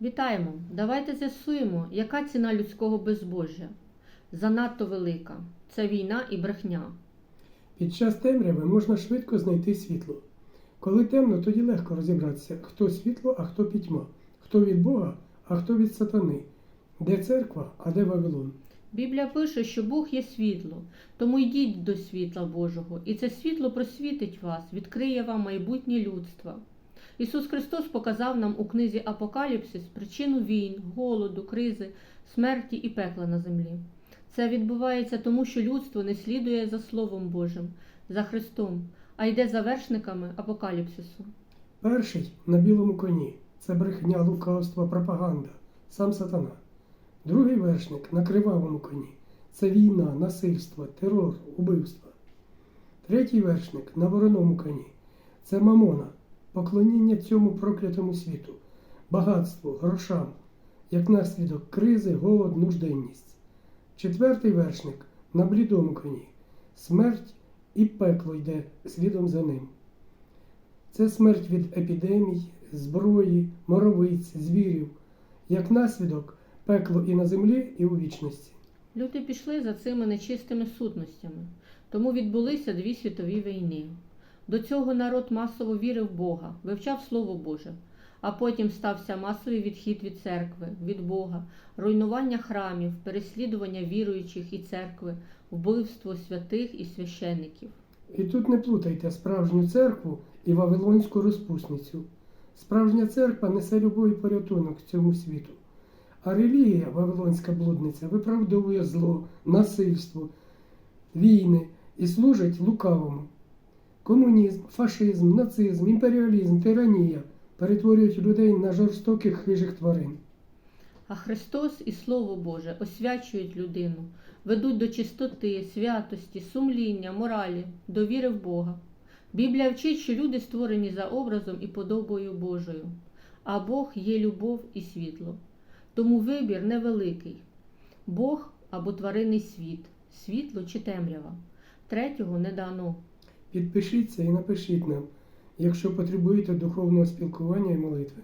Вітаємо! Давайте з'ясуємо, яка ціна людського безбожжя. Занадто велика. Це війна і брехня. Під час темряви можна швидко знайти світло. Коли темно, тоді легко розібратися, хто світло, а хто пітьма, хто від Бога, а хто від сатани, де церква, а де Вавилон. Біблія пише, що Бог є світло, тому йдіть до світла Божого, і це світло просвітить вас, відкриє вам майбутнє людства. Ісус Христос показав нам у книзі Апокаліпсис причину війн, голоду, кризи, смерті і пекла на землі. Це відбувається тому, що людство не слідує за Словом Божим, за Христом, а йде за вершниками апокаліпсису. Перший на білому коні це брехня, лукавство, пропаганда, сам сатана. Другий вершник на кривавому коні це війна, насильство, терор, убивство. Третій вершник на вороному коні це мамона, поклоніння цьому проклятому світу, багатству, грошам, як наслідок кризи, голод, нужденність. Четвертий вершник на блідому коні смерть і пекло йде слідом за ним. Це смерть від епідемій, зброї, моровиць, звірів, як наслідок пекло і на землі, і у вічності. Люди пішли за цими нечистими сутностями, тому відбулися дві світові війни. До цього народ масово вірив в Бога, вивчав Слово Боже, а потім стався масовий відхід від церкви, від Бога, руйнування храмів, переслідування віруючих і церкви, вбивство святих і священиків. І тут не плутайте справжню церкву і вавилонську розпусницю. Справжня церква несе любов і порятунок цьому світу. А релігія, вавилонська блудниця, виправдовує зло, насильство, війни і служить лукавому. Комунізм, фашизм, нацизм, імперіалізм, тиранія перетворюють людей на жорстоких хижих тварин. А Христос і Слово Боже освячують людину, ведуть до чистоти, святості, сумління, моралі, до віри в Бога. Біблія вчить, що люди створені за образом і подобою Божою, а Бог є любов і світло. Тому вибір невеликий Бог або тваринний світ, світло чи темрява. Третього не дано. Підпишіться і напишіть нам, якщо потребуєте духовного спілкування і молитви.